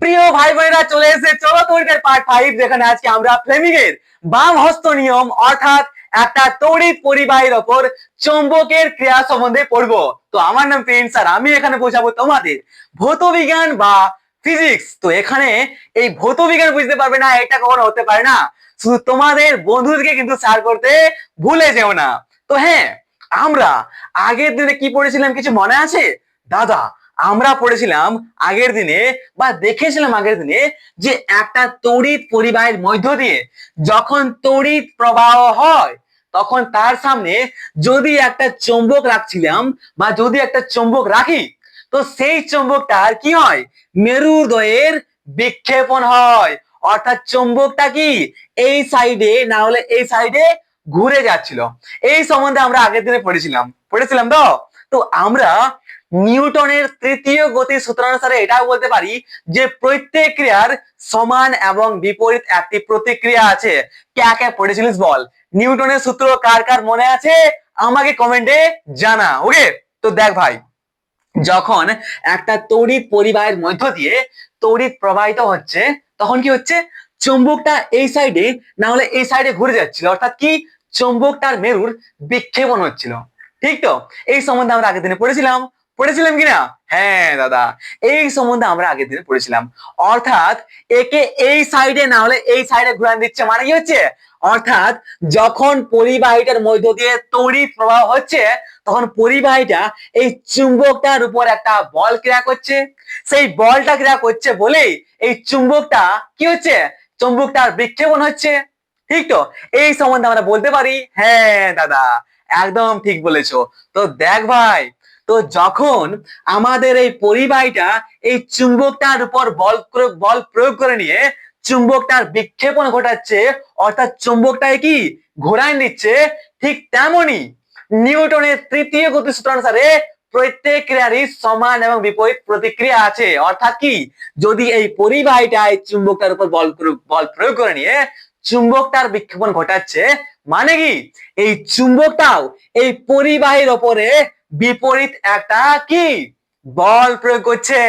প্রিয় ভাই বোনেরা চলে এসে চলো তড়িতের পার্ট ফাইভ যেখানে আজকে আমরা ফ্লেমিং এর বাম হস্ত নিয়ম, অর্থাৎ একটা তড়িৎ পরিবাহীর ওপর চৌম্বকের ক্রিয়া সম্বন্ধে পড়ব। তো আমার নাম প্রিন্স আর আমি এখানে বোঝাবো তোমাদের ভৌত বিজ্ঞান বা ফিজিক্স তো এখানে এই ভৌত বিজ্ঞান বুঝতে পারবে না, এটা কখনো হতে পারে না। শুধু তোমাদের বন্ধুদেরকে কিন্তু শেয়ার করতে ভুলে যেও না। তো হ্যাঁ আমরা আগের দিনে কি পড়েছিলাম, কিছু মনে আছে? দাদা আমরা পড়েছিলাম আগের দিনে বা দেখেছিলাম আগের দিনে যে একটা তড়িৎ পরিবাহের মধ্য দিয়ে যখন তড়িৎ প্রবাহ হয়, তখন তার সামনে যদি একটা চুম্বক রাখছিলাম বা যদি একটা চুম্বক রাখি, তো সেই চুম্বকটার কি হয়? মেরুদয়ের বিক্ষেপণ হয়। অর্থাৎ চুম্বকটা কি? এই সাইডে, না হলে এই সাইডে ঘুরে যাচ্ছিল। এই সম্বন্ধে আমরা আগের দিনে পড়েছিলাম। পড়েছিলাম তো? তো আমরা নিউটনের তৃতীয় গতির সূত্রানুসারে এটাও বলতে পারি যে প্রত্যেক ক্রিয়ার সমান এবং বিপরীত একটি প্রতিক্রিয়া আছে। কে কে পড়েছিলিস বল? নিউটনের সূত্র কার কার মনে আছে? আমাকে কমেন্টে জানা ওকে তো দেখ ভাই, যখন একটা তড়িৎ পরিবাহের মধ্য দিয়ে তড়িৎ প্রবাহিত হচ্ছে, তখন কি হচ্ছে? চুম্বকটা এই সাইডে না হলে এই সাইডে ঘুরে যাচ্ছিল। অর্থাৎ কি? চুম্বকটার মেরুর বিক্ষেপণ হচ্ছিল। ঠিক তো? এই সম্বন্ধে আমরা আগের দিনে পড়েছিলাম। পড়েছিলাম কিনা? হ্যাঁ দাদা। এই সম্বন্ধে আমরা আগের দিনে পড়েছিলাম। অর্থাৎ একে এই সাইডে না হলে এই সাইডে ঘুরান দিচ্ছে মানে কি হচ্ছে? অর্থাৎ যখন পরিবাহীটার মধ্য দিয়ে তড়িৎ প্রবাহ হচ্ছে, তখন পরিবাহীটা এই চুম্বকটার উপর একটা বল ক্রিয়া করছে। সেই বলটা ক্রিয়া করছে বলেই এই চুম্বকটা কি হচ্ছে? চুম্বকটার বিক্ষেপণ হচ্ছে। ঠিক তো? এই সম্বন্ধে আমরা বলতে পারি হ্যাঁ দাদা। একদম ঠিক বলেছ। তো দেখ ভাই, তো যখন আমাদের এই পরিবাহীটা এই চুম্বকটার উপর বল বল প্রয়োগ করে নিয়ে চুম্বকটার বিক্ষেপণ ঘটাচ্ছে, অর্থাৎ চুম্বকটাকে কি? ঘোরায় নিচ্ছে, ঠিক তেমনি নিউটনের তৃতীয় গতি সূত্রানুসারে প্রত্যেক ক্রিয়ারই সমান এবং বিপরীত প্রতিক্রিয়া আছে। অর্থাৎ কি? যদি এই পরিবাহীটা এই চুম্বকটার উপর বল প্রয়োগ করে নিয়ে চুম্বকটার বিক্ষেপণ ঘটাচ্ছে মানে কি? এই চুম্বকটাও এই পরিবাহীর ওপরে বিপরীত একটা কি? বল প্রয়োগ করছে।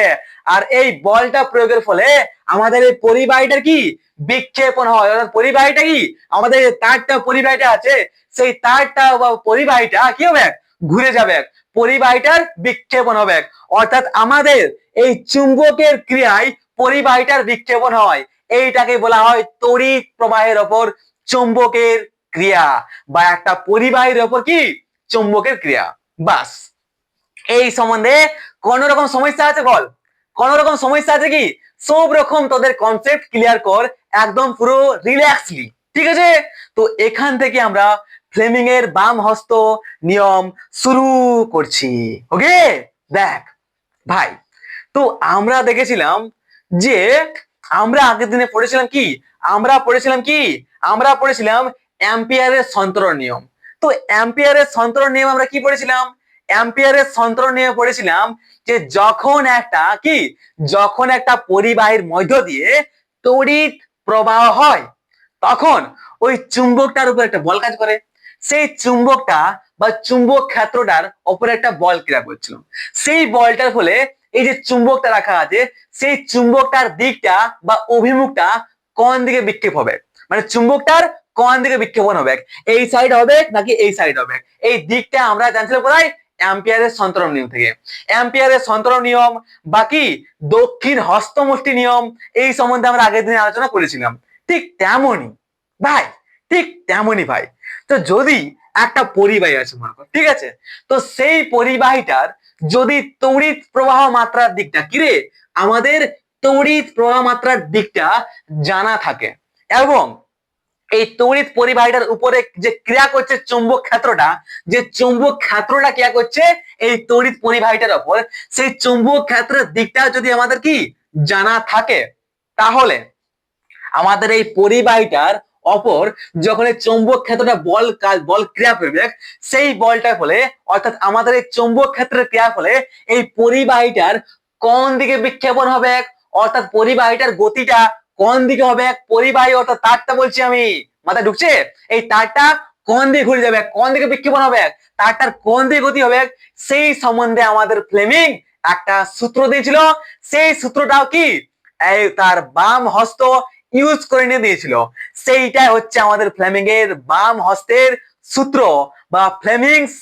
আর এই বলটা প্রয়োগের ফলে আমাদের এই পরিবাহীটার কি? বিক্ষেপণ হয়। অর্থাৎ পরিবাহীটা কি? আমাদের তারটা পরিবাহীটা আছে, সেই তারটা বা পরিবাহীটা কি হবে? ঘুরে যাবে। পরিবাহীটার বিক্ষেপণ হবে। অর্থাৎ আমাদের এই চুম্বকের ক্রিয়ায় পরিবাহীটার বিক্ষেপণ হয়। এইটাকে বলা হয় তড়িৎ প্রবাহের ওপর চুম্বকের ক্রিয়া বা একটা পরিবাহীর ওপর কি? চুম্বকের ক্রিয়া। বাস। এই সম্বন্ধে কোন রকম সমস্যা আছে বল? কোন রকম সমস্যা আছে কি? সব রকম তোদের কনসেপ্ট ক্লিয়ার কর, একদম পুরো রিল্যাক্সলি ঠিক আছে? তো এখান থেকে আমরা ফ্লেমিং এর বাম হস্ত নিয়ম শুরু করছি। ওকে? দেখ, ভাই, তো আমরা দেখেছিলাম যে আমরা আগের দিনে পড়েছিলাম কি? আমরা পড়েছিলাম কি? আমরা পড়েছিলাম অ্যাম্পিয়ারের সন্তরণ নিয়ম। তো অ্যাম্পিয়ারের সন্তরণ নিয়ম আমরা কি পড়েছিলাম? অ্যাম্পিয়ারের সন্তরণ নিয়ম পড়েছিলাম যে যখন একটা কি? যখন একটা পরিবাহীর মধ্য দিয়ে তড়িৎ প্রবাহ হয়, তখন ওই চুম্বকটার উপর একটা বল কাজ করে। সেই চুম্বকটা বা চুম্বক ক্ষেত্রটার উপরে একটা বল ক্রিয়া করছিল। সেই বলটার ফলে এই যে চুম্বকটা রাখা আছে, সেই চুম্বকটার দিকটা বা অভিমুখটা কোন দিকে বিক্ষেপ হবে? মানে চুম্বকটার কোন দিকে বিক্ষেপণ হবে? এই সাইড হবে নাকি এই সাইড হবে? এই দিকটা আমরা জানছিলাম কোথায়? অ্যাম্পিয়ারের সন্তরণ নিয়ম থেকে। অ্যাম্পিয়ারের সন্তরণ নিয়ম, বাকি দক্ষিণ হস্তমুষ্টি নিয়ম, এই সম্বন্ধে আমরা আগের দিনে আলোচনা করেছিলাম। ঠিক তেমনই, ভাই, ঠিক তেমনই ভাই। তো যদি একটা পরিবাহী আছে, মনে কর, ঠিক আছে? তো সেই পরিবাহীটার যদি তড়িৎ প্রবাহ মাত্রার দিকটা কিরে আমাদের তড়িৎ প্রবাহ মাত্রার দিকটা জানা থাকে। এবং এই তড়িৎ পরিবাহীটার উপরে যে ক্রিয়া করছে চুম্বক ক্ষেত্রটা, যে চুম্বক ক্ষেত্রটা ক্রিয়া করছে এই তড়িৎ পরিবাহীটার উপর সেই চুম্বক ক্ষেত্রের দিকটা যদি আমাদের কি জানা থাকে, তাহলে আমাদের এই পরিবাহীটার অপর যখন এই চৌম্বক ক্ষেত্রটা বল কাজ, বল ক্রিয়া করবে সেই বলটার ফলে, অর্থাৎ আমাদের এই চৌম্বক ক্ষেত্রের ক্রিয়া ফলে, এই পরিবাহীটার কোন দিকে বিক্ষেপণ হবে? অর্থাৎ পরিবাহীটার গতিটা কোন দিকে হবে? এক পরিবাহী অর্থাৎ তারটা বলছি আমি। মাথায় ঢুকছে? এই তারটা কোন দিকে ঘুরে যাবে? কোন দিকে বিক্ষেপণ হবে? তারটার কোন দিকে গতি হবে? সেই সম্বন্ধে আমাদের ফ্লেমিং একটা সূত্র দিয়েছিল। সেই সূত্রটাও কি? তার বাম হস্ত ইউজ করে নিয়ে দিয়েছিল। সেইটাই হচ্ছে আমাদের ফ্লেমিং এর বাম হস্তের সূত্র বা Fleming's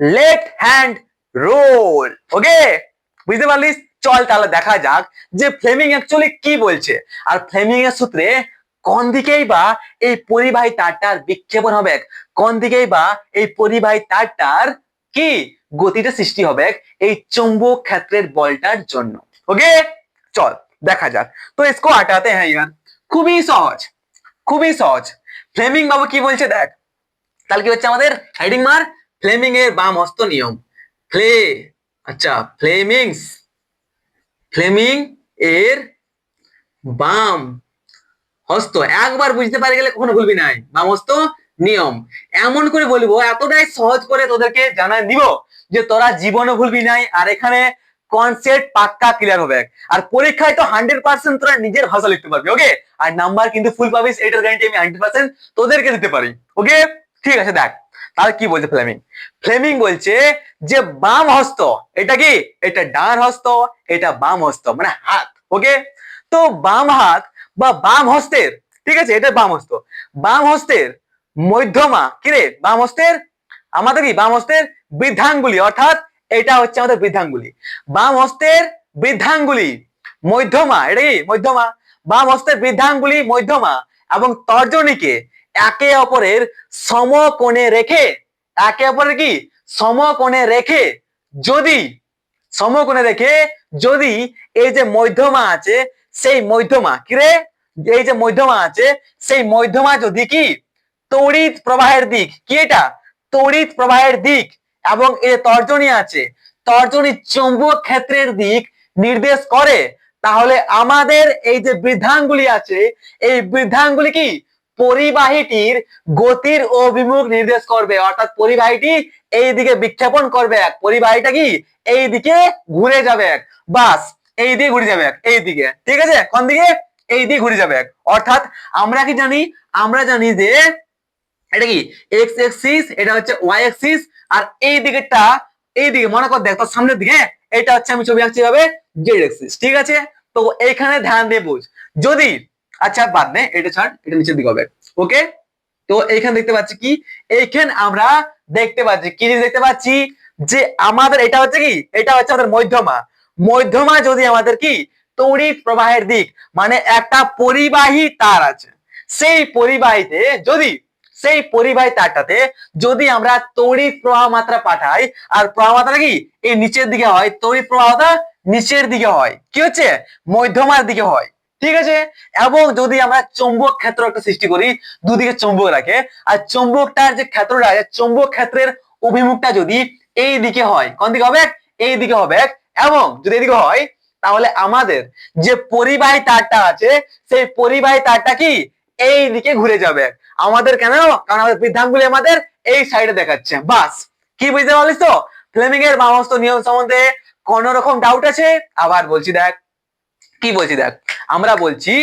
left hand rule. Okay বুঝতে পারলিস? চল তাহলে দেখা যাক যে ফ্লেমিং অ্যাকচুয়ালি কি বলছে। আর ফ্লেমিং এর সূত্রে কোন দিকেই বা এই পরিবাহী তারটার বিক্ষেপণ হবে? কোন দিকেই বা এই পরিবাহী তারটার কি গতিটা সৃষ্টি হবে এই চৌম্বক ক্ষেত্রের বলটার জন্য? ওকে চল, দেখা যাক। তো ইসকো আটাতে হ্যাঁ ইমান খুবই সহজ খুবই সহজ। ফ্লেমিং বাবু কি বলছে দেখ? তাহলে কি হচ্ছে আমাদের? হাইডিং মার? ফ্লেমিং এর বাম হস্ত নিয়ম। ফ্লে আচ্ছা ফ্লেমিংস ফ্লেমিং এর বাম হস্ত। একবার বুঝতে পারে গেলে কখনো ভুলবি নাই। বাম হস্ত, নিয়ম। এমন করে বলব, এতটাই সহজ করে তোদেরকে জানাই দিব যে তোরা জীবনে ভুলবি নাই আর এখানে কনসেপ্ট পাক্কা ক্লিয়ার হবে। আর পরীক্ষায় তো হান্ড্রেড পার্সেন্ট তোরা নিজের ভাষা লিখতে পারবি ওকে আর নাম্বার কিন্তু ফুল পাবিস এটার গ্যারান্টি আমি হান্ড্রেড পার্সেন্ট তোদেরকে দিতে পারি ওকে ঠিক আছে, দেখ। তাহলে কি বলছে ফ্লেমিং ফ্লেমিং বলছে যে বাম হস্ত, এটা কি? এটা ডান হস্ত, এটা বাম হস্ত মানে হাত ওকে তো বাম হাত বা বাম হস্তের, ঠিক আছে, এটা বাম হস্ত। বাম হস্তের মধ্যমা কিরে বাম হস্তের, আমাদের কি? বাম হস্তের বৃদ্ধাঙ্গুলি, অর্থাৎ এটা হচ্ছে আমাদের বৃদ্ধাঙ্গুলি। বাম হস্তের বৃদ্ধাঙ্গুলি মধ্যমা, এটা কি? মধ্যমা। বাম হস্তের বৃদ্ধাঙ্গুলি মধ্যমা এবং তর্জনীকে একে অপরের সমকোণে রেখে, একে অপরের কি? সমকোণে রেখে, যদি, সমকোণে রেখে, যদি এই যে মধ্যমা আছে, সেই মধ্যমা কিরে এই যে মধ্যমা আছে, সেই মধ্যমা যদি কি? তড়িৎ প্রবাহের দিক, কি এটা? তড়িৎ প্রবাহের দিক, এবং এই তর্জনী আছে, তর্জনী চৌম্বক ক্ষেত্রের দিক নির্দেশ করে, তাহলে আমাদের এই যে বৃদ্ধাঙ্গুলি আছে, এই বৃদ্ধাঙ্গুলি কি? পরিবাহীটির গতির অভিমুখ নির্দেশ করবে। অর্থাৎ পরিবাহীটি এই দিকে বিক্ষেপণ করবে এক। পরিবাহীটা কি? এই দিকে ঘুরে যাবে এক। বাস, এই দিকে ঘুরে যাবে এক। এই দিকে ঠিক আছে? কোন দিকে? এই দিকে ঘুরে যাবে এক। অর্থাৎ আমরা কি জানি? আমরা জানি যে এটা কি? এক্স এক্সিস এটা হচ্ছে ওয়াই এক্সিস আর এই দিকেরটা এই দিকে মনে কর দেখ, তোর সামনের দিকে? এটা হচ্ছে আমি ছবি আঁকছি ভাবে জেড এক্সিস ঠিক আছে? তো এখানে ধ্যান দিয়ে বুঝ। যদি আচ্ছা বাদ নে এটা ছাড়, এটা নিচের দিকে হবে। ওকে তো এইখানে দেখতে পাচ্ছি কি? এইখানে আমরা দেখতে পাচ্ছি, কি দেখতে পাচ্ছি? যে আমাদের, এটা হচ্ছে কি? এটা হচ্ছে আমাদের মধ্যমা। মধ্যমা যদি আমাদের কি? তড়িৎ প্রবাহের দিক মানে একটা পরিবাহী তার আছে। সেই পরিবাহীতে যদি, সেই পরিবাহী তারটাতে যদি আমরা তড়িৎ প্রবাহ মাত্রা পাঠাই, আর প্রবাহ মাত্রা কি? এই নিচের দিকে হয়। তড়িৎ প্রবাহটা নিচের দিকে হয়। কি হচ্ছে? মধ্যমার দিকে হয়। ঠিক আছে? এবং যদি আমরা চৌম্বক ক্ষেত্র একটা সৃষ্টি করি, দুদিকে চৌম্বক রাখে, আর চৌম্বকটার যে ক্ষেত্রটা চৌম্বক ক্ষেত্রের অভিমুখটা যদি এই দিকে হয়, কোন দিকে হবে এই দিকে হবে এবং যদি এদিকে হয়, তাহলে আমাদের যে পরিবাহী তারটা আছে, সেই পরিবাহী তারটা কি? এই দিকে ঘুরে যাবে। আমাদের কেন? কারণ আমাদের বৃদ্ধাঙ্গুলি আমাদের এই সাইডে দেখাচ্ছে। বাস, কি বুঝতে পারলিস তো? ফ্লেমিং এর বামস্ত নিয়ম সম্বন্ধে কোন রকম ডাউট আছে? আবার বলছি দেখ, কি বলছি দেখ? আমরা বলছি,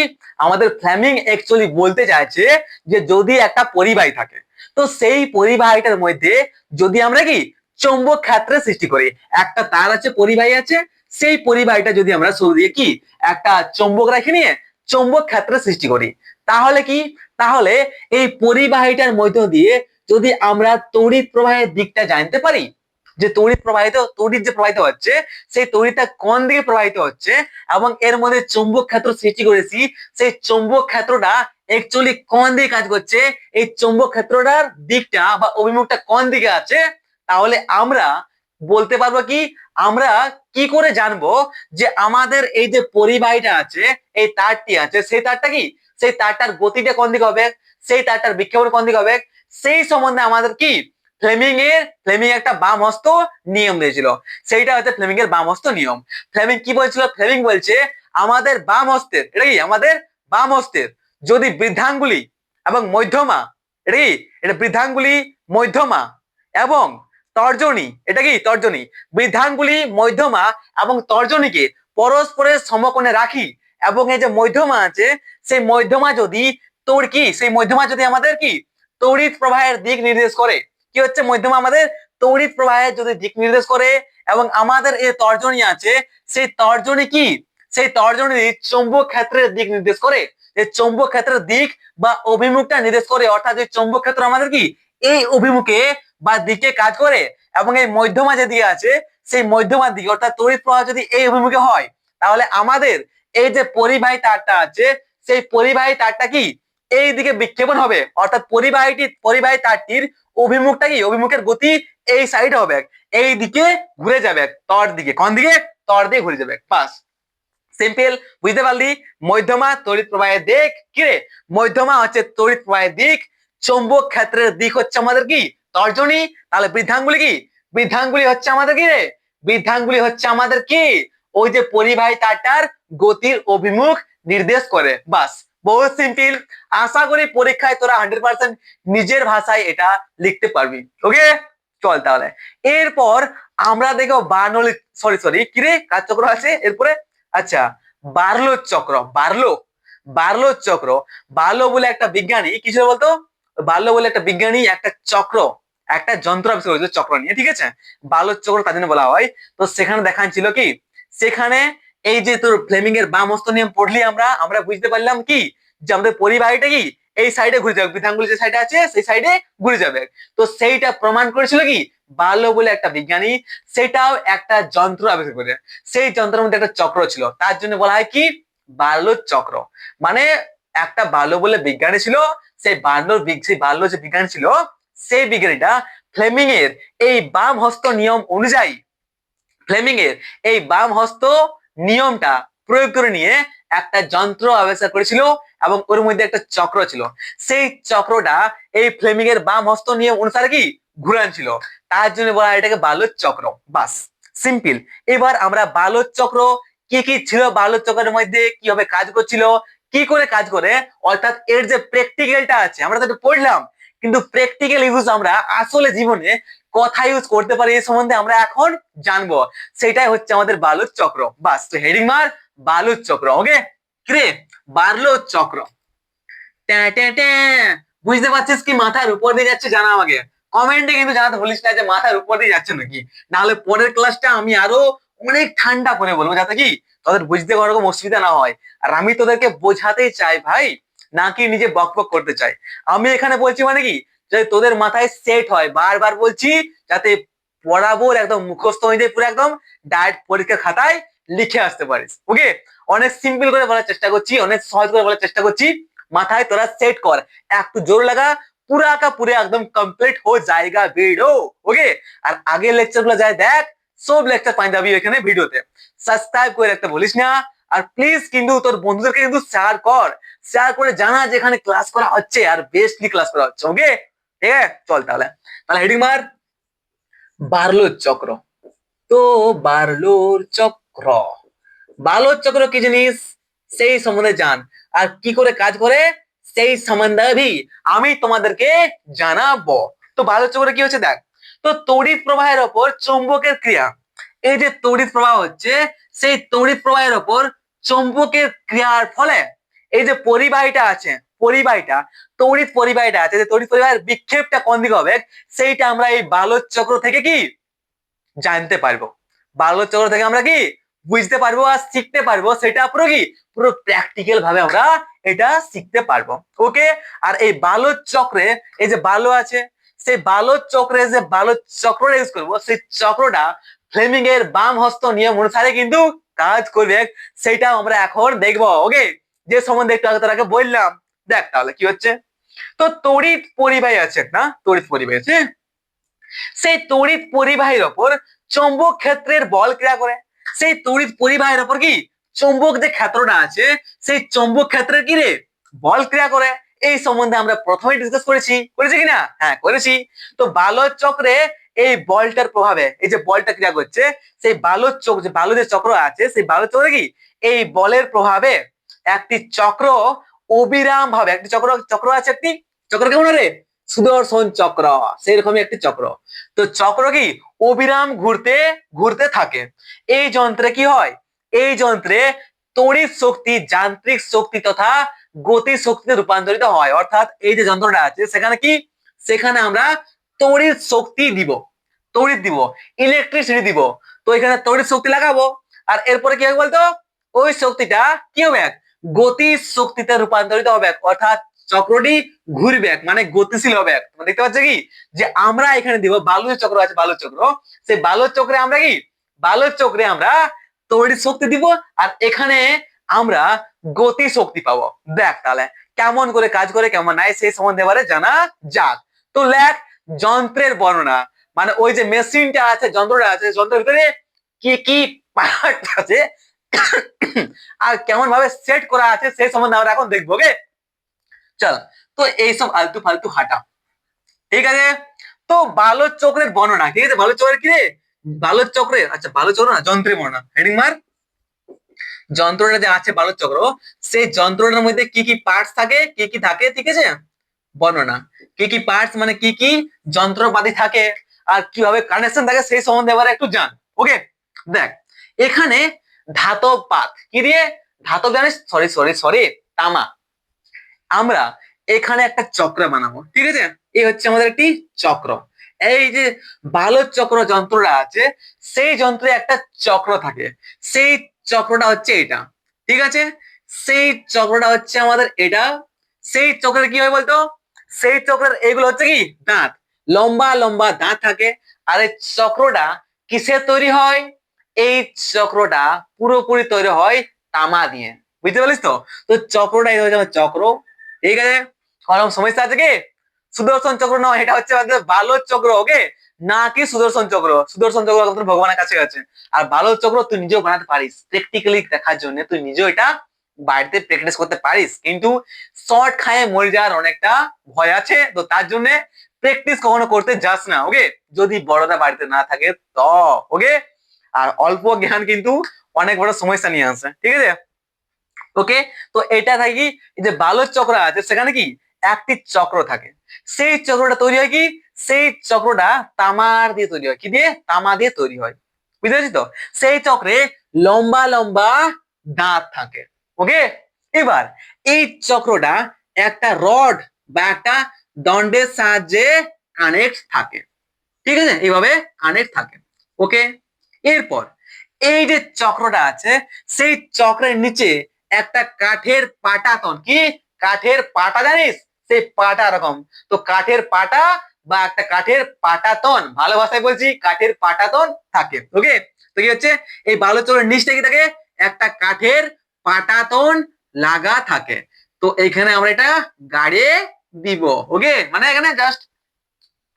আমাদের ফ্ল্যামিং অ্যাকচুয়ালি বলতে চাইছে যে যদি একটা পরিবাহী থাকে, তো সেই পরিবাহীটার মধ্যে যদি আমরা কি চৌম্বক ক্ষেত্রের সৃষ্টি করি, একটা তার আছে, পরিবাহী আছে, সেই পরিবাহীটা যদি আমরা শুরু দিয়ে কি একটা চৌম্বক রেখে নিয়ে চৌম্বক ক্ষেত্রের সৃষ্টি করি, তাহলে কি? তাহলে এই পরিবাহীটার মধ্য দিয়ে যদি আমরা তড়িৎ প্রবাহের দিকটা জানতে পারি যে তড়িৎ প্রবাহিত, তড়িৎ যে প্রবাহিত হচ্ছে, সেই তড়িৎটা কোন দিকে প্রবাহিত হচ্ছে? এবং এর মধ্যে চৌম্বক ক্ষেত্র সৃষ্টি করেছি, সেই চৌম্বক ক্ষেত্রটা একচুয়ালি কোন দিকে কাজ করছে? এই চৌম্বক ক্ষেত্রটার দিকটা বা অভিমুখটা কোন দিকে আছে? তাহলে আমরা বলতে পারব কি? আমরা কি করে জানব যে আমাদের এই যে পরিবাহীটা আছে, এই তারটি আছে, সেই তারটা কি? সেই তারটার গতিটা কোন দিকে হবে? সেই তারটার বিক্ষেপণ কোন দিকে হবে? সেই সম্বন্ধে আমাদের কি ফ্লেমিং এর ফ্লেমিং একটা বাম হস্ত নিয়ম দিয়েছিল সেইটা হচ্ছে ফ্লেমিং এর বাম হস্ত নিয়ম। ফ্লেমিং কি বলছিল? ফ্লেমিং বলছে, আমাদের বাম হস্তের এটা কি? আমাদের বাম হস্তের যদি বৃদ্ধাঙ্গুলি এবং মধ্যমা, এটা কি? এটা বৃদ্ধাঙ্গুলি, মধ্যমা এবং তর্জনী, এটা কি? তর্জনী। বৃদ্ধাঙ্গুলি, মধ্যমা এবং তর্জনীকে পরস্পরের সমকোণে রাখি এবং এই যে মধ্যমা আছে, সেই মধ্যমা যদি তোর কি? সেই মধ্যমা যদি আমাদের কি? তড়িৎ প্রবাহের দিক নির্দেশ করে। কি হচ্ছে? মধ্যমা আমাদের তড়িৎ প্রবাহের যদি দিক নির্দেশ করে এবং আমাদের এই তর্জনী আছে, সেই তর্জনী কি? সেই তর্জনী চৌম্বক ক্ষেত্রের দিক নির্দেশ করে। যে চৌম্বক ক্ষেত্রের দিক বা অভিমুখটা নির্দেশ করে, অর্থাৎ যে চৌম্বক ক্ষেত্র আমাদের কি? এই অভিমুখে বা দিকে কাজ করে এবং এই মধ্যমা যে দিকে আছে, সেই মধ্যমার দিকে, অর্থাৎ তড়িৎ প্রবাহ যদি এই অভিমুখে হয়, তাহলে আমাদের এই যে পরিবাহী তারটা আছে, সেই পরিবাহী তারটা কি? এই দিকে বিক্ষেপণ হবে। অর্থাৎ পরিবাহীটি, পরিবাহী তারটির অভিমুখটা কি? অভিমুখের গতি এই সাইডে হবে এই দিকে ঘুরে যাবে তর দিকে। কোন দিকে? তর দিয়ে ঘুরে যাবে বাস। সিম্পল, বুঝতে পারলি? মধ্যমা, তড়িৎ প্রবাহের দিক। কি রে? মধ্যমা হচ্ছে তড়িৎ প্রবাহের দিক। চৌম্বক ক্ষেত্রের দিক হচ্ছে আমাদের কি? তর্জনী। তাহলে বৃদ্ধাঙ্গুলি কি? বৃদ্ধাঙ্গুলি হচ্ছে আমাদের কি রে? বৃদ্ধাঙ্গুলি হচ্ছে আমাদের কি? ওই যে পরিবাহী তারটার গতির অভিমুখ নির্দেশ করে। বাস। বহুত সিম্পল আশা করি পরীক্ষায় তোরা হান্ড্রেড পার্সেন্ট নিজের ভাষায় এটা লিখতে পারবি। ওকে চল তাহলে। এরপর আমরা দেখো বার্নলি সরি সরি কিরে কাজ চক্র আছে? এরপরে? আচ্ছা বার্লো চক্র। বার্লো। বার্লো চক্র। বার্লো বলে একটা বিজ্ঞানী কিছু বলতো? বার্লো বলে একটা বিজ্ঞানী, একটা চক্র, একটা যন্ত্র আবিষ্কার করেছিল চক্র নিয়ে, ঠিক আছে? বার্লো চক্র তার জন্য বলা হয়। তো সেখানে দেখান ছিল কি? সেখানে এই যে তোর ফ্লেমিং এর বাম হস্ত নিয়ম পড়লি আমরা আমরা বুঝতে পারলাম কি? যে আমাদের পরিবাহীটা কি? এই সাইডে ঘুরে যাবে। বৃদ্ধাঙ্গুলি যে সাইডে আছে, সেই সাইডে ঘুরে যাবে। তো সেইটা প্রমাণ করেছিল কি? বার্লো বলে একটা বিজ্ঞানী, সেটাও একটা যন্ত্র আবিষ্কার করে। সেই যন্ত্রের মধ্যে একটা চক্র ছিল। তার জন্য বলা হয় কি? বার্লো চক্র। মানে একটা বার্লো বলে বিজ্ঞানী ছিল, সেই বিগ- সেই বার্লো যে বিজ্ঞানী ছিল, সেই বিজ্ঞানীটা ফ্লেমিং এর এই বাম হস্ত নিয়ম অনুযায়ী ফ্লেমিং এর এই বাম হস্ত নিয়মটা প্রয়োগ করে নিয়ে একটা যন্ত্র আবিষ্কার করেছিল এবং ওর মধ্যে একটা চক্র ছিল। সেই চক্রটা এই ফ্লেমিং এর বাম হস্ত নিয়ম অনুসারে কি? ঘুরান ছিল। তার জন্য বলা এটাকে বালোর চক্র। বাস, সিম্পল। এবার আমরা বালোর চক্র, কি কি ছিল বালোর চক্রের মধ্যে, কীভাবে কাজ করছিল, কি করে কাজ করে, অর্থাৎ এর যে প্র্যাকটিক্যালটা আছে, আমরা তো পড়লাম কিন্তু প্র্যাকটিক্যাল ইউজ আমরা আসলে জীবনে কথা ইউজ করতে পারি এই সম্বন্ধে আমরা এখন জানব। সেটাই হচ্ছে আমাদের বালুর চক্র। বাস, তো হেডিং মার বালুর চক্র ওকে কিরে বার্লো চক্র। বুঝতে পারছিস কি মাথার উপর দিয়ে যাচ্ছে জানা আমাকে? কমেন্টে কিন্তু জানাতে বলিস না যে মাথার উপর দিয়ে যাচ্ছে নাকি? নাহলে পরের ক্লাসটা আমি আরও অনেক ঠান্ডা করে বলব যাতে কি তোদের বুঝতে রকম অসুবিধা না হয়। আর আমি তোদেরকে বোঝাতেই চাই ভাই নাকি নিজে বক বক করতে চাই আমি এখানে বলছি মানে কি? যাতে তোদের মাথায় সেট হয়। বারবার বলছি যাতে পড়াবোর একদম মুখস্থ হয়ে যায়, পুরো একদম ডায়েট পরীক্ষার খাতায় লিখে আসতে পারিস। ওকে অনেক সিম্পল করে বলার চেষ্টা করছি, অনেক সহজ করে বলার চেষ্টা করছি। মাথায় তোরা সেট কর। একটু জোর লাগা, পুরা কা পুরে একদম কমপ্লিট হো জায়গা ভিডিও ওকে আর আগের লেকচারগুলো যায় দেখ, সব লেকচার পাই যাবি এখানে ভিডিওতে সাবস্ক্রাইব করে রাখতে বলিস না। আর প্লিজ কিন্তু তোর বন্ধুদেরকে কিন্তু শেয়ার কর। শেয়ার করে জানা যেখানে ক্লাস করা হচ্ছে আর বেস্টলি ক্লাস করা হচ্ছে ওকে ঠিক আছে? চল তাহলে। তাহলে হেডিং মার বার্লোর চক্র। তো বার্লোর চক্র। বার্লোর চক্র কি জিনিস? সেই সম্বন্ধে জান। আর কি করে কাজ করে? সেই সম্বন্ধে আমি তোমাদেরকে জানাব। তো বার্লোর চক্র কি হচ্ছে দেখ? তো তড়িৎ প্রবাহের ওপর চৌম্বকের ক্রিয়া। এই যে তড়িৎ প্রবাহ হচ্ছে, সেই তড়িৎ প্রবাহের ওপর চৌম্বকের ক্রিয়ার ফলে এই যে পরিবাহীটা আছে পরিবাহীটা তড়িৎ পরিবাহীটা আছে, যে তড়িৎ পরিবাহের বিক্ষেপটা কোন দিকে হবে? সেইটা আমরা এই বালোর চক্র থেকে কি? জানতে পারব। বালোর চক্র থেকে আমরা কি? বুঝতে পারব আর শিখতে পারব। সেটা পুরো কি? পুরো প্র্যাকটিক্যাল ভাবে আমরা এটা শিখতে পারব। ওকে আর এই বালোর চক্রে, এই যে বালো আছে, সেই বালোর চক্রে যে বালোর চক্রটা ইউজ করব, সেই চক্রটা ফ্লেমিং এর বাম হস্ত নিয়ম অনুসারে কিন্তু কাজ করবে। সেটা আমরা এখন দেখব। ওকে যে সম্বন্ধে একটু আগে তোরাকে বললাম, দেখ তাহলে কি হচ্ছে? তো তড়িৎ পরিবাহী আছে, না? তড়িৎ পরিবাহী আছে সেই তড়িৎ পরিবাহীর ওপর চৌম্বক ক্ষেত্রের বল ক্রিয়া করে। সেই তড়িৎ পরিবাহীর ওপর কি? চৌম্বক যে ক্ষেত্রটা আছে, সেই চৌম্বক ক্ষেত্রের কি রে? বল ক্রিয়া করে। এই সম্বন্ধে আমরা প্রথমে ডিসকাস করেছি। করেছি কিনা হ্যাঁ করেছি। তো বালর চক্রে এই বলটার প্রভাবে, এই যে বলটা ক্রিয়া করছে, সেই বালর চক্র, যে বালু যে চক্র আছে, সেই বালর চক্রে কি? এই বলের প্রভাবে একটি চক্র অবিরাম ভাবে, একটি চক্র চক্র আছে একটি? চক্র কেমন রে সুদর্শন চক্র সেরকমই একটি চক্র। তো চক্র কি? অবিরাম ঘুরতে ঘুরতে থাকে। এই যন্ত্রে কি হয়? এই যন্ত্রে তড়িৎ শক্তি, যান্ত্রিক শক্তি তথা গতি শক্তিতে রূপান্তরিত হয়। অর্থাৎ এই যে যন্ত্রটা আছে, সেখানে কি? সেখানে আমরা তড়িৎ শক্তি দিব। তড়িৎ দিব ইলেকট্রিসিটি দিব। তো এখানে তড়িৎ শক্তি লাগাবো। আর এরপরে কি হবে বলতো? ওই শক্তিটা কি হবে? গতির শক্তিতে রূপান্তরিত হবে অর্থাৎ চক্রটি ঘুরবে মানে গতিশীল হবে তোমরা দেখতে পাচ্ছ কি? যে আমরা এখানে দিব বালুর চক্র আছে, বালুর চক্র। সেই বালুর চক্রে আমরা কি? বালুর চক্রে আমরা তড়িৎ শক্তি দিব, আর এখানে আমরা গতি শক্তি পাবো। দেখ তাহলে, কেমন করে কাজ করে, কেমন নাই, সেই সম্বন্ধে এবারে জানা যাক। তো লেখ যন্ত্রের বর্ণনা। মানে ওই যে মেশিনটা আছে, যন্ত্রটা আছে যন্ত্রের ভিতরে কি কি পার্ট আছে আর কেমন ভাবে সেট করা আছে সেই সম্বন্ধে আমরা এখন দেখব ওকে চল, তো এইসব আলতু ফালতু হাঁটা। ঠিক আছে? তো বালক চক্রের বর্ণনা, ঠিক আছে? বালক চক্রের কি রে? বালক চক্রের আচ্ছা বালক চক্র না, যন্ত্রের বর্ণনা। হেডিং মার যন্ত্রটা যে আছে বালক চক্র। সেই যন্ত্রটার মধ্যে কি কি পার্টস থাকে, কি কি থাকে, ঠিক আছে? বর্ণনা। কি কি পার্টস মানে কি কি যন্ত্রপাতি থাকে, আর কীভাবে কানেকশন থাকে সেই সম্বন্ধে এবার একটু জান ওকে দেখ, এখানে ধাতব পাত। কি দিয়ে? ধাতব জানিস? সরি সরি সরি তামা। আমরা এখানে একটা চক্র বানাবো, ঠিক আছে? এই হচ্ছে আমাদের একটি চক্র। এই যে বালক চক্র যন্ত্রটা আছে, সেই যন্ত্রে একটা চক্র থাকে। সেই চক্রটা হচ্ছে এটা, ঠিক আছে? সেই চক্রটা হচ্ছে আমাদের এটা। সেই চক্রের কি হয় বলতো? সেই চক্রের এগুলো হচ্ছে কি? দাঁত। লম্বা লম্বা দাঁত থাকে। আর এই চক্রটা কিসের তৈরি হয়? এই চক্রটা পুরোপুরি তৈরি হয় তামা দিয়ে। বুঝতে পারলিস তো? তো চক্রটা এই হচ্ছে চক্র। ঠিক আছে? কোনো সমস্যা আছে কি? সুদর্শন চক্র নয়, এটা হচ্ছে বালক চক্র ওকে না কি সুদর্শন চক্র? সুদর্শন চক্র একমাত্র ভগবানের কাছে আছে। আর বালক চক্র তুই নিজেও বানাতে পারিস। প্র্যাকটিক্যালি দেখার জন্য তুই নিজেও এটা বাড়িতে প্র্যাকটিস করতে পারিস। কিন্তু শর্ট খায়ে মরে যাওয়ার অনেকটা ভয় আছে, তো তার জন্য প্র্যাকটিস কখনো করতে যাস না ওকে যদি বড়রা বাড়িতে না থাকে, তো ওকে আর অল্প জ্ঞান কিন্তু অনেক বড় সমস্যা নিয়ে আসে, ঠিক আছে? ওকে তো এটা থাকি যে বালক চক্র আছে, সেখানে কি? একটি চক্র থাকে। সেই চক্রটা তৈরি হয় কি? সেই চক্রটা তামার দিয়ে তৈরি হয়। কি দিয়ে? তামা দিয়ে তৈরি হয়। বুঝতে পারছি তো? সেই চক্রে লম্বা লম্বা দাঁত থাকে। ওকে এবার এই চক্রটা একটা রড বা একটা দণ্ডের সাহায্যে কানেক্ট থাকে। ঠিক আছে? এইভাবে কানেক্ট থাকে। ওকে এরপর এই যে চক্রটা আছে, সেই চক্রের নিচে একটা কাঠের পাটাতন কি? কাঠের পাটা জানিস? সেই পাটা রকম তো কাঠের পাটা বা একটা কাঠের পাটাতন ভালো ভাষায় বলছি, কাঠের পাটাতন থাকে ওকে তো কি হচ্ছে? এই বালু চক্রের নিচটা কি থাকে? একটা কাঠের পাটাতন লাগা থাকে। তো এখানে আমরা এটা গাড়ে দিব ওকে মানে এখানে জাস্ট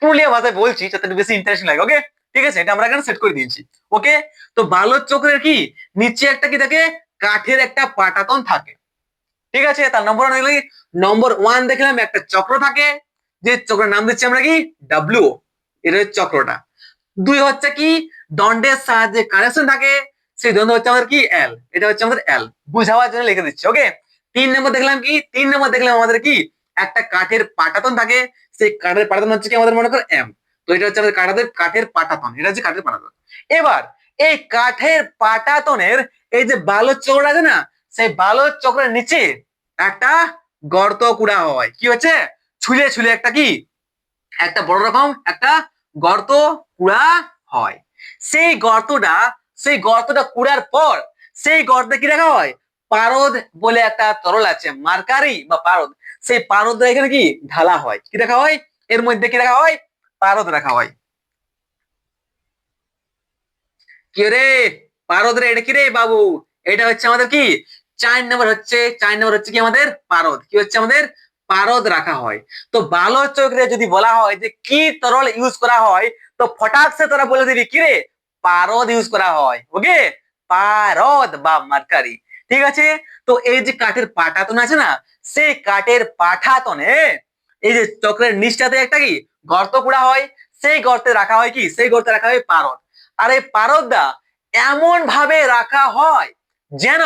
পুরুলিয়া ভাষায় বলছি, যাতে বেশি ইন্টারেস্টিং লাগে ওকে ঠিক আছে? এটা আমরা এখানে সেট করে দিয়েছি। ওকে তো বালক চক্রের কি? নিচে একটা কি থাকে? কাঠের একটা পাটাতন থাকে। ঠিক আছে? তার নম্বর নম্বর ওয়ান দেখলাম একটা চক্র থাকে। যে চক্রের নাম দিচ্ছি আমরা কি? ডাব্লিউ এটা চক্রটা। দুই হচ্ছে কি? দণ্ডের সাহায্যে কানেকশন থাকে। সেই দ্বন্দ্ব হচ্ছে আমাদের কি? এল এটা হচ্ছে আমাদের এল বুঝাবার জন্য লিখে দিচ্ছি ওকে তিন নম্বর দেখলাম কি? তিন নম্বর দেখলাম আমাদের কি? একটা কাঠের পাটাতন থাকে। সেই কাঠের পাটাতন হচ্ছে কি আমাদের মনে করো এম তো এটা হচ্ছে আমাদের কাঠের কাঠের পাটাতন, এটা হচ্ছে কাঠের পাটাতন। এবার এই কাঠের পাটাতনের এই যে বালক চক্র আছে না, সেই বালক চক্রের নিচে একটা গর্ত কুড়া হয়। কি হচ্ছে? ছুলে ছুলে একটা কি? একটা বড় রকম একটা গর্ত কুড়া হয়। সেই গর্তটা সেই গর্তটা কুড়ার পর সেই গর্তে কি রাখা হয়? পারদ বলে একটা তরল আছে, মার্কারি বা পারদ। সেই পারদ এখানে কি? ঢালা হয়। কি রাখা হয়? এর মধ্যে কি রাখা হয়? পারদ রাখা হয় কি রে পারদ রে, এটা কি রে বাবু? এটা হচ্ছে আমাদের কি? চার নম্বর হচ্ছে, চার নম্বর হচ্ছে কি আমাদের? পারদ। কি হচ্ছে আমাদের? পারদ রাখা হয়। তো বালো চক্রে যদি বলা হয় যে কি তরল ইউজ করা হয়, তো ফটাক সে তোরা বলে দিবি কি রে পারদ ইউজ করা হয়। ওকে? পারদ বা মার্কারি। ঠিক আছে? তো এই যে কাঠের পাটাতন আছে না, সেই কাঠের পাঠাতনে এই যে চক্রের নিচটাতে একটা কি? গর্ত পোড়া হয়, সেই গর্তে রাখা হয় কি? সেই গর্তে রাখা হয় পারদ। আর এই পারদটা এমন ভাবে রাখা হয় যেন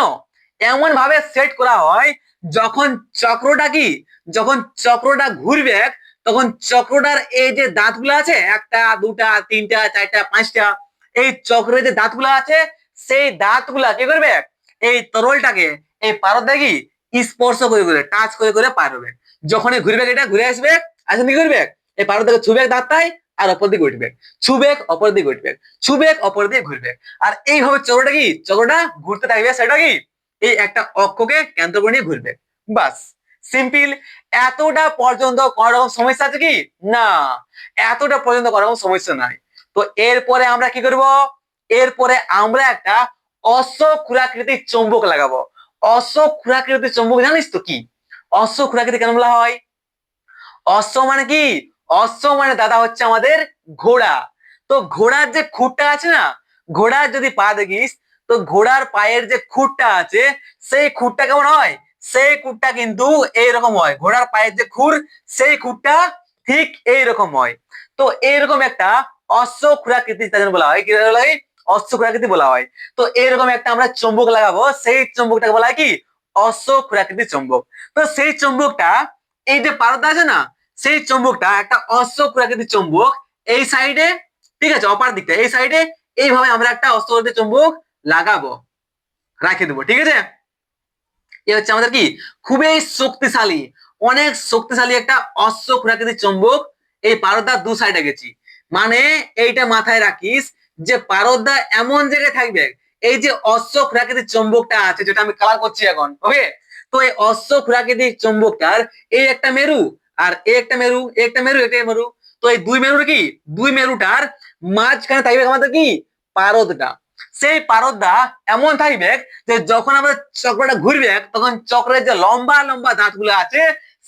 এমন ভাবে সেট করা হয়, যখন চক্রটা কি? যখন চক্রটা ঘুরবে, তখন চক্রটার এই যে দাঁতগুলো আছে, একটা, দুটা, তিনটা, চারটা, পাঁচটা, এই চক্রের যে দাঁতগুলো আছে, সেই দাঁতগুলা কি করবে? এই তরলটাকে, এই পারদটা কি? স্পর্শ করে করে টাচ করে করে পার হবে। যখন এই ঘুরবে, এটা ঘুরে আসবে, আসলে কি করবে? এই পারদটাকে ছুবে দাঁতটাই আর অপর দিকে উঠবে। ছুবে অপর দিকে উঠবে। ছুবে অপর দিকে ঘুরবে। আর এইভাবে চক্রটা কি? চক্রটা ঘুরতে থাকবে, সেটা কি? এই একটা অক্ষকে কেন্দ্র করে নিয়ে ঘুরবে। বাস। সিম্পল। এতটা পর্যন্ত কোন রকম সমস্যা আছে কি? না। এতটা পর্যন্ত কোন রকম সমস্যা নাই। তো এরপরে আমরা কি করব? এরপরে আমরা একটা অশ্বক্ষুরাকৃতির চৌম্বক লাগাবো। অশ্বক্ষুরাকৃতির চৌম্বক জানিস তো কি? অশ্বক্ষুরাকৃতি কেন বলা হয়? অশ্ব মানে কি? অশ্ব মানে দাদা হচ্ছে আমাদের ঘোড়া। তো ঘোড়ার যে খুঁটটা আছে না, ঘোড়ার যদি পা দেখিস, তো ঘোড়ার পায়ের যে খুঁটটা আছে, সেই খুঁটটা কেমন হয়? সেই খুঁটটা কিন্তু এইরকম হয়। ঘোড়ার পায়ের যে খুর সেই খুঁটটা ঠিক এইরকম হয়। তো এইরকম একটা তার জন্য বলা হয়। কি বলা হয়? অশ্বক্ষুরাকৃতি বলা হয়। তো এরকম একটা আমরা চুম্বক লাগাবো। সেই চুম্বকটাকে বলা হয় কি? অশ্বক্ষুরাকৃতি চুম্বক। তো সেই চুম্বকটা এই যে পারদা আছে না সেই চুম্বকটা একটা অশ্বক্ষুরাকৃতি চুম্বক এই সাইডে ঠিক আছে, অপার দিকটা, এই সাইডে এইভাবে আমরা একটা অশ্বক্ষুরাকৃতি চুম্বক লাগাবো, রাখে দেবো, ঠিক আছে? এ হচ্ছে আমাদের কি? খুবই শক্তিশালী, অনেক শক্তিশালী একটা অশ্বক্ষুরাকৃতি চুম্বক এই পারদার দু সাইডে গেছি। মানে এইটা মাথায় রাখিস যে পারদা এমন জায়গায় থাকবে, এই যে অশ্বক্ষুরাকৃতির চুম্বকটা আছে, যেটা আমি কালার করছি এখন ওকে তো এই অশ্বক্ষুরাকৃতির চুম্বকটার এই একটা মেরু আর একটা মেরু একটা মেরু এটা মেরু। তো এই দুই মেরুর কি? দুই মেরুটার মাঝখানে থাকবে আমাদের কি? পারদটা। সেই পারদটা এমন থাকবে যে যখন আমাদের চক্রটা ঘুরবে, তখন চক্রের যে লম্বা লম্বা দাঁতগুলো আছে,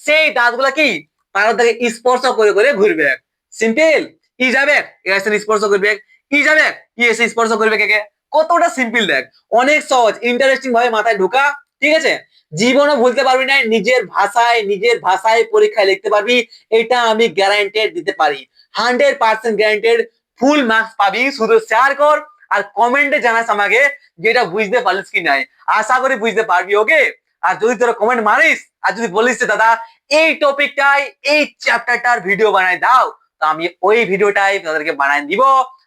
সেই দাঁতগুলো কি? পারদটাকে স্পর্শ করে করে ঘুরবে। সিম্পল ই যাবে? এ স্পর্শ করবে। ই যাবে? ই এসে স্পর্শ করবে কে কে কতটা সিম্পল দেখ। অনেক সহজ ইন্টারেস্টিং ভাবে মাথায় ঢোকা। ঠিক আছে? জীবনও ভুলতে পারবি না, নিজের ভাষায় নিজের ভাষায় পরীক্ষায় লিখতে পারবি, এটা আমি গ্যারান্টেড দিতে পারি। Hundred percent guaranteed full marks পাবি, শুধু শেয়ার কর আর কমেন্টে জানাস আমাকে যেটা বুঝতে পারলিস কি নাই। আশা করি বুঝতে পারবি ওকে আর যদি তোরা কমেন্ট মারিস, আর যদি বলিস যে, দাদা, এই টপিকটাই এই চ্যাপ্টারটার ভিডিও বানাই দাও, তো আমি ওই ভিডিওটাই তাদেরকে বানাই দিব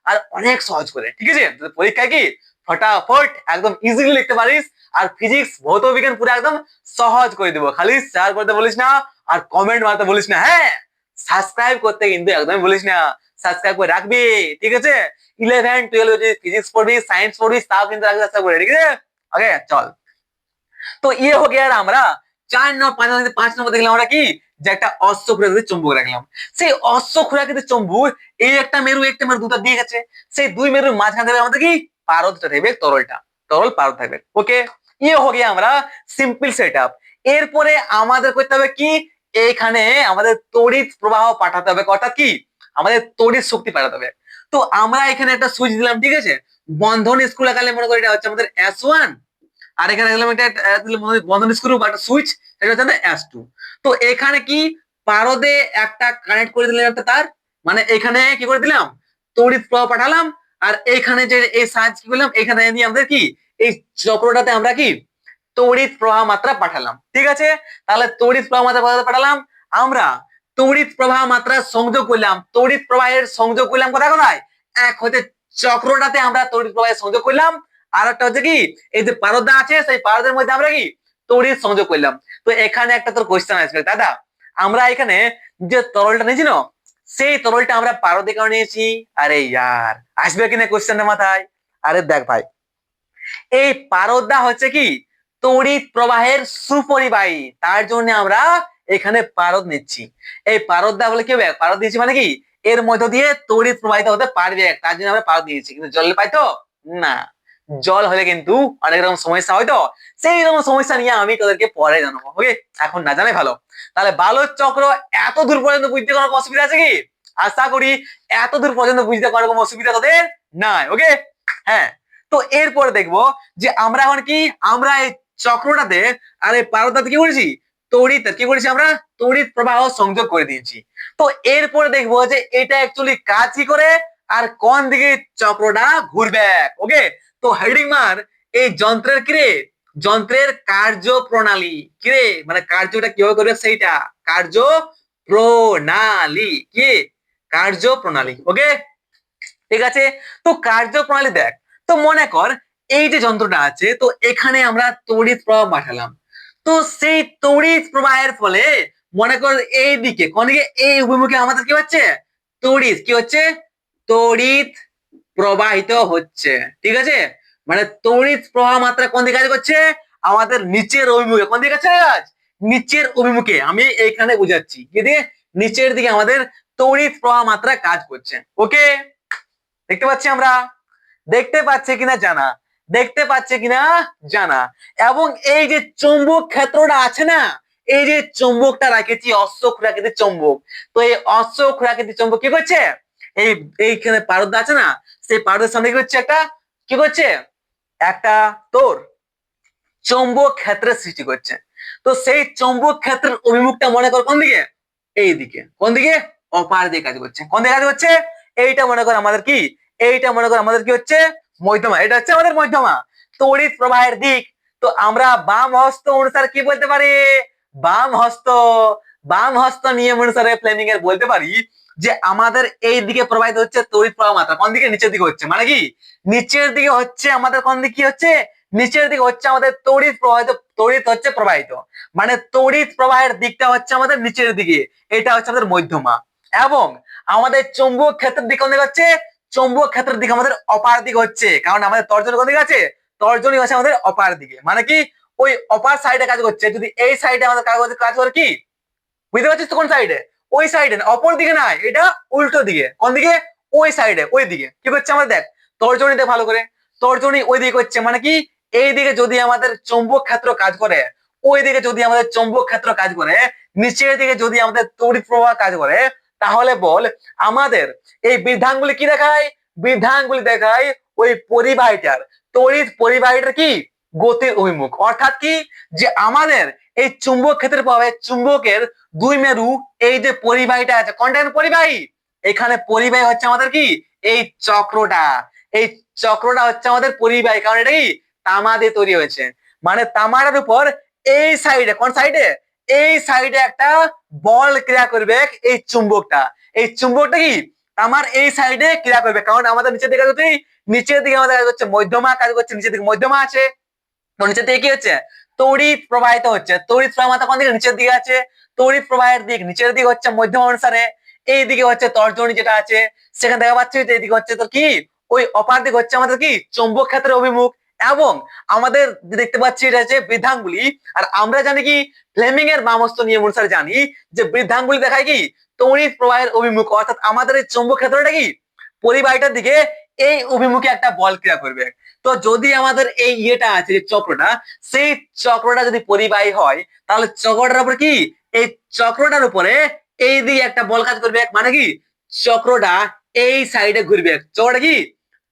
আর অনেক সহজ করে, ঠিক আছে? পরীক্ষায় কি? ফটাফট, একদম ইজিলি লিখতে পারিস আর ফিজিক্স ভৌত বিজ্ঞান পুরো একদম সহজ করে দিব। খালি শেয়ার করতে বলিস না আর কমেন্ট মারতে বলিস না হ্যাঁ? সাবস্ক্রাইব করতে কিন্তু একদমই বলিস না। সাবস্ক্রাইব করে রাখবি, ঠিক আছে? ইলেভেন টুয়েলভ যদি ফিজিক্স পড়বি সায়েন্স পড়বি, তাও কিন্তু রাখবি সাবস্ক্রাইব করে, ঠিক আছে? ওকে চল। তো ইয়ে হো গিয়ে আর আমরা চার নম্বর পাঁচ নম্বর পাঁচ নম্বর দেখলাম আমরা কি? যে একটা অশ্বক্ষুরাকৃতির চুম্বক রাখলাম। সেই অশ্বক্ষুরাকৃতির চুম্বক, এই একটা মেরু একটা মেরু দুটো দিয়ে গেছে। সেই দুই মেরুর মাঝখানে থাকবে আমাদের কি? পারদটা থাকবে, তরলটা। তরল পারদ থাকবে। ওকে ইয়ে হো গিয়ে আমরা সিম্পল সেট আপ এরপরে আমাদের করতে হবে কি? এইখানে আমাদের তড়িৎ প্রবাহ পাঠাতে হবে অর্থাৎ কি? আমাদের তড়িৎ শক্তি পাঠাতে হবে। তো আমরা এখানে একটা সুইচ দিলাম, ঠিক আছে? বন্ধন স্কুল একালে মনে করি এটা হচ্ছে আমাদের এস ওয়ান আর এখানে দিলাম একটা বন্ধন স্কুল বা একটা সুইচ এটা হচ্ছে আমাদের এস টু তো এখানে কি? পারদে একটা কানেক্ট করে দিলাম একটা তার। মানে এখানে কি করে দিলাম? তড়িৎ প্রবাহ পাঠালাম। আর এখানে যে এই সাহায্য কি করলাম? এখানে দিয়ে আমাদের কি? এই চক্রটাতে আমরা কি? তড়িৎ প্রবাহ মাত্রা পাঠালাম। ঠিক আছে? তাহলে তড়িৎ প্রবাহ মাত্রা পাঠালাম? আমরা তড়িৎ প্রবাহ মাত্রা সংযোগ করলাম। তড়িৎ প্রবাহের সংযোগ করলাম কোথায় কোথায়? এক হতে চক্রটাতে আমরা তড়িৎ প্রবাহের সংযোগ করলাম। আর একটা হচ্ছে কি? এই যে পারদা আছে, সেই পারদের মধ্যে আমরা কি? তড়িৎ সংযোগ করলাম। তো এখানে একটা তোর কোয়েশ্চেন আসবে। দাদা, আমরা এখানে যে তরলটা নিয়েছি না, সেই তরলটা আমরা পারদে কারণে নিয়েছি। আরে ইয়ার, আসবে কিনা কোয়েশ্চেনের মাথায়? আরে দেখ ভাই এই পারদা হচ্ছে কি? তড়িৎ প্রবাহের সুপরিবাহী। তার জন্য আমরা এখানে পারদ নিচ্ছি। এই পারদা বলে কি পারদ দিয়েছি মানে কি? এর মধ্য দিয়ে তড়িৎ প্রবাহিত হতে পারবে। তার জন্য আমরা পারদ দিয়েছি। কিন্তু জল পাই না। জল হলে কিন্তু অনেক রকম সমস্যা হয়তো সেই রকম সমস্যা নিয়ে আমি তোদেরকে পরে জানাব। ওকে এখন না জানাই ভালো। তাহলে বালক চক্র এত দূর পর্যন্ত বুঝতে কোনো অসুবিধা আছে কি? আশা করি এত দূর পর্যন্ত বুঝতে কোনো অসুবিধা তোদের নাই। ওকে হ্যাঁ। তো এরপরে দেখব যে আমরা এখন কি? আমরা এই চক্রটাতে, আর এই পারদাতে কি করেছি? তড়িৎ, কি করেছি আমরা? তড়িৎ প্রবাহ সংযোগ করে দিয়েছি। তো এরপরে দেখব যে এটা অ্যাকচুয়ালি কাজ কি করে? আর কোন দিকে চক্রটা ঘুরবে? ওকে? তো হেডিং এই যন্ত্রের কিরে? যন্ত্রের কার্য প্রণালী কিরে? মানে কার্যটা কীভাবে করবে সেইটা? কার্য প্রণালী কি? কার্য প্রণালী ওকে? ঠিক আছে? তো কার্য প্রণালী দেখ তো মনে কর, এই যে যন্ত্রটা আছে, তো এখানে আমরা তড়িৎ প্রবাহ পাঠালাম। তো সেই তড়িৎ প্রবাহের ফলে মনে কর এই দিকে কোন দিকে? এই অভিমুখে আমাদের কি হচ্ছে? তড়িৎ। কি হচ্ছে? তড়িৎ প্রবাহিত হচ্ছে। ঠিক আছে? মানে তড়িৎ প্রবাহ মাত্রা কোন দিকে কাজ করছে? আমাদের নিচের অভিমুখে। কোন দিকে আছে গাছ নিচের অভিমুখে। আমি এইখানে বুঝাচ্ছি। দিয়ে? নিচের দিকে আমাদের তড়িৎ প্রবাহ মাত্রা কাজ করছে। ওকে দেখতে পাচ্ছি আমরা? দেখতে পাচ্ছে কিনা জানা, দেখতে পাচ্ছে কিনা জানা। এবং এই যে চুম্বক ক্ষেত্রটা আছে না, এই যে চুম্বকটা রাখেছি অশ্বক রাখেছি চুম্বক। তো এই অশ্বক রাখেছি চুম্বক কি করছে? এই এইখানে পারদ আছে না, সেই পারদের সামনে কি হচ্ছে একটা, কি করছে? একটা তোর চৌম্বক ক্ষেত্রের সৃষ্টি করছে। তো সেই চৌম্বক ক্ষেত্রের অভিমুখটা মনে কর কোন দিকে? এই দিকে কোন দিকে? অপার দিকে কাজ করছে। কোন দিকে কাজ করছে? এইটা মনে কর আমাদের কি? এইটা মনে কর আমাদের কি হচ্ছে? মধ্যমা। এটা হচ্ছে আমাদের মধ্যমা। তড়িৎ প্রবাহের দিক। তো আমরা বাম হস্ত অনুসারে কি বলতে পারি? বাম হস্ত বাম হস্ত নিয়ম অনুসারে ফ্লেমিং এর বলতে পারি যে আমাদের এই দিকে প্রবাহিত হচ্ছে তড়িৎ প্রবাহ মাত্রা। কোন দিকে? নিচের দিকে হচ্ছে। মানে কি? নিচের দিকে হচ্ছে আমাদের কোন দিকে কি হচ্ছে? নিচের দিকে হচ্ছে আমাদের তড়িৎ প্রবাহিত, তড়িৎ হচ্ছে প্রবাহিত। মানে তড়িৎ প্রবাহের দিকটা হচ্ছে আমাদের নিচের দিকে। এটা হচ্ছে আমাদের মধ্যমা। এবং আমাদের চৌম্বক ক্ষেত্রের দিকে হচ্ছে? চৌম্বক ক্ষেত্রের দিকে আমাদের অপার দিকে হচ্ছে, কারণ আমাদের তর্জন কোন দিকে আছে? তর্জনী হচ্ছে আমাদের অপার দিকে। মানে কি? ওই অপার সাইডে কাজ করছে। যদি এই সাইডে আমাদের কাজ করছে, কাজ করে কি? বুঝতে পারছিস তো কোন সাইডে ওই সাইডে অপর দিকে নয় এটা উল্টো দিকে। কোন দিকে? ওই সাইডে ওই দিকে। কি করছে আমাদের? দেখ তর্জনী দেখ ভালো করে। তর্জনী ওই দিকে হচ্ছে মানে কি? এই দিকে যদি আমাদের চৌম্বক ক্ষেত্র কাজ করে, ওই দিকে যদি আমাদের চৌম্বক ক্ষেত্র কাজ করে, নিচের দিকে যদি আমাদের তড়িৎ প্রবাহ কাজ করে তাহলে বল, আমাদের এই বিধানগুলি কি দেখায়? বিধানগুলি দেখায় ওই পরিবাহীটার। তড়িৎ পরিবাহীটার কি? গতির অভিমুখ। অর্থাৎ কি? যে আমাদের এই চুম্বক ক্ষেত্রের প্রভাবে চুম্বকের দুই মেরু, এই যে পরিবাহীটা আছে, কোনটা পরিবাহী? এখানে পরিবাহী হচ্ছে আমাদের কি? এই চক্রটা। এই চক্রটা হচ্ছে আমাদের পরিবাহী। কারণ এটা কি? তামা দিয়ে তৈরি হয়েছে। মানে তামার উপর এই সাইডে কোন সাইডে এই সাইডে একটা বল ক্রিয়া করবে এই চুম্বকটা। এই চুম্বকটা কি? আমার এই সাইডে ক্রিয়া করবে। কারণ আমাদের নিচের দিকে যদি নিচের দিকে আমাদের কাজ করছে মধ্যমা, কাজ করছে নিচের দিকে মধ্যমা আছে। তো নিচের দিকে কি হচ্ছে? তড়িৎ প্রবাহিত হচ্ছে। তড়িৎ প্রবাহ কোন দিকে? নিচের দিকে আছে। তড়িৎ প্রবাহের দিক নিচের দিকে হচ্ছে মধ্যম অনুসারে। এই দিকে হচ্ছে তর্জনী যেটা আছে, সেখানে দেখা পাচ্ছি এইদিকে হচ্ছে তো কি? ওই অপার দিক হচ্ছে আমাদের কি? চৌম্বক ক্ষেত্রের অভিমুখ। এবং আমাদের দেখতে পাচ্ছি এটা হচ্ছে বৃদ্ধাঙ্গুলি। আর আমরা জানি কি ফ্লেমিং এর বামস্ত নিয়ম অনুসারে জানি যে বৃদ্ধাঙ্গুলি দেখায় কি তড়িৎ প্রবাহের অভিমুখ। অর্থাৎ আমাদের এই চৌম্বক ক্ষেত্রটা কি পরিবাহীটার দিকে এই অভিমুখে একটা বল ক্রিয়া করবে। তো যদি আমাদের এই ইয়েটা আছে, যে চক্রটা, সেই চক্রটা যদি পরিবাহী হয়, তাহলে চক্রটার উপর কি, এই চক্রটার উপরে এই দিকে একটা বল কাজ করবে। মানে কি, চক্রটা এই সাইডে ঘুরবে। চক্রটা কি,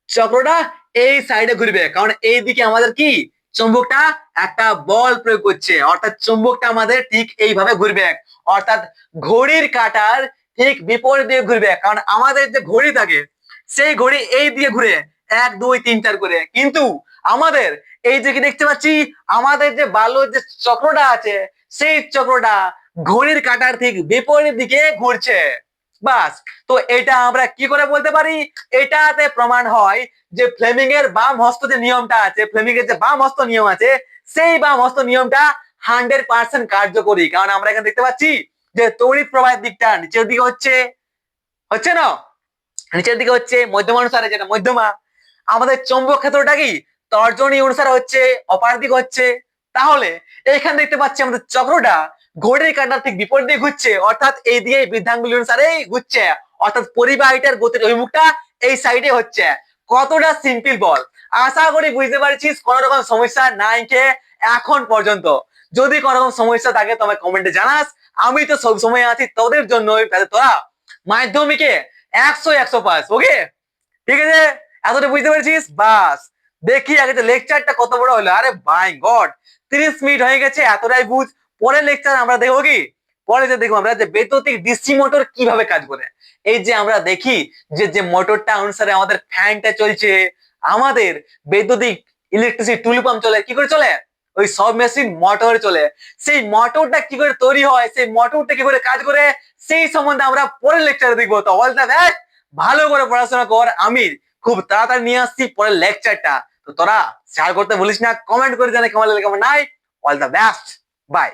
চক্রটা এই সাইডে ঘুরবে। কারণ এই দিকে আমাদের কি? চুম্বকটা একটা বল প্রয়োগ করছে। অর্থাৎ চুম্বকটা আমাদের ঠিক এইভাবে ঘুরবে। অর্থাৎ ঘড়ির কাটার ঠিক বিপরীত দিকে ঘুরবে। কারণ আমাদের যে ঘড়ি থাকে, সেই ঘড়ি এই দিয়ে ঘুরে এক, দুই, তিন, চার করে। কিন্তু আমাদের এই যে কি দেখতে পাচ্ছি? আমাদের যে বালুর যে চক্রটা আছে, সেই চক্রটা ঘড়ির কাটার ঠিক বিপরীত দিকে ঘুরছে। বাস। তো এটা আমরা কি করে বলতে পারি? এটাতে প্রমাণ হয় যে ফ্লেমিং এর বাম হস্ত যে নিয়মটা আছে ফ্লেমিং এর যে বাম হস্ত নিয়ম আছে, সেই বাম হস্ত নিয়মটা হান্ড্রেড পার্সেন্ট কার্যকরী। কারণ আমরা এখানে দেখতে পাচ্ছি যে তড়িৎ প্রবাহের দিকটা নিচের দিকে হচ্ছে হচ্ছে না? নিচের দিকে হচ্ছে মধ্যমা অনুসারে যেটা মধ্যমা। আমাদের চৌম্বক ক্ষেত্রটা কি? তর্জনী অনুসারে হচ্ছে, অপার দিক হচ্ছে। তাহলে এইখানে দেখতে পাচ্ছি আমাদের চক্রটা ঘড়ির কাঁটার ঠিক বিপরীত দিয়ে ঘুরছে। অর্থাৎ এই দিয়ে বৃদ্ধাঙ্গুলি অনুসারে ঘুরছে। অর্থাৎ পরিবাহীটার গতির অভিমুখটা এই সাইডে হচ্ছে। কতটা সিম্পল বল। আশা করি বুঝতে পারছিস কোন রকম সমস্যা নাই কে এখন পর্যন্ত। যদি কোন রকম সমস্যা থাকে তোমার কমেন্টে জানাস। আমি তো সব সময় আছি তোদের জন্য তোরা মাধ্যমিকে একশো একশো পাস ওকে ঠিক আছে? এতটা বুঝতে পেরেছিস? বাস। দেখি আগে লেকচারটা কত বড় হলো। আরে বাই গড তিরিশ মিনিট হয়ে গেছে, এতটাই বুঝ। পরের লেকচার আমরা দেখব কি? পরে যে দেখব আমরা যে বৈদ্যুতিক ডিসি মোটর কীভাবে কাজ করে? এই যে আমরা দেখি যে যে মোটরটা অনুসারে আমাদের ফ্যানটা চলছে। আমাদের বৈদ্যুতিক ইলেকট্রিসিটি টুল পাম্প চলে। কি করে চলে? ওই সব মেশিন মোটর চলে। সেই মোটরটা কি করে তৈরি হয়? সেই মোটরটা কি করে কাজ করে? সেই সম্বন্ধে আমরা পরের লেকচারে দেখব। তো অল দ্য বেস্ট ভালো করে পড়াশোনা কর আমি খুব তাড়াতাড়ি নিয়ে আসছি পরের লেকচারটা তো তোরা শেয়ার করতে ভুলিস না। কমেন্ট করে জানে কেমন লাগে, কেমন নাই। All the best by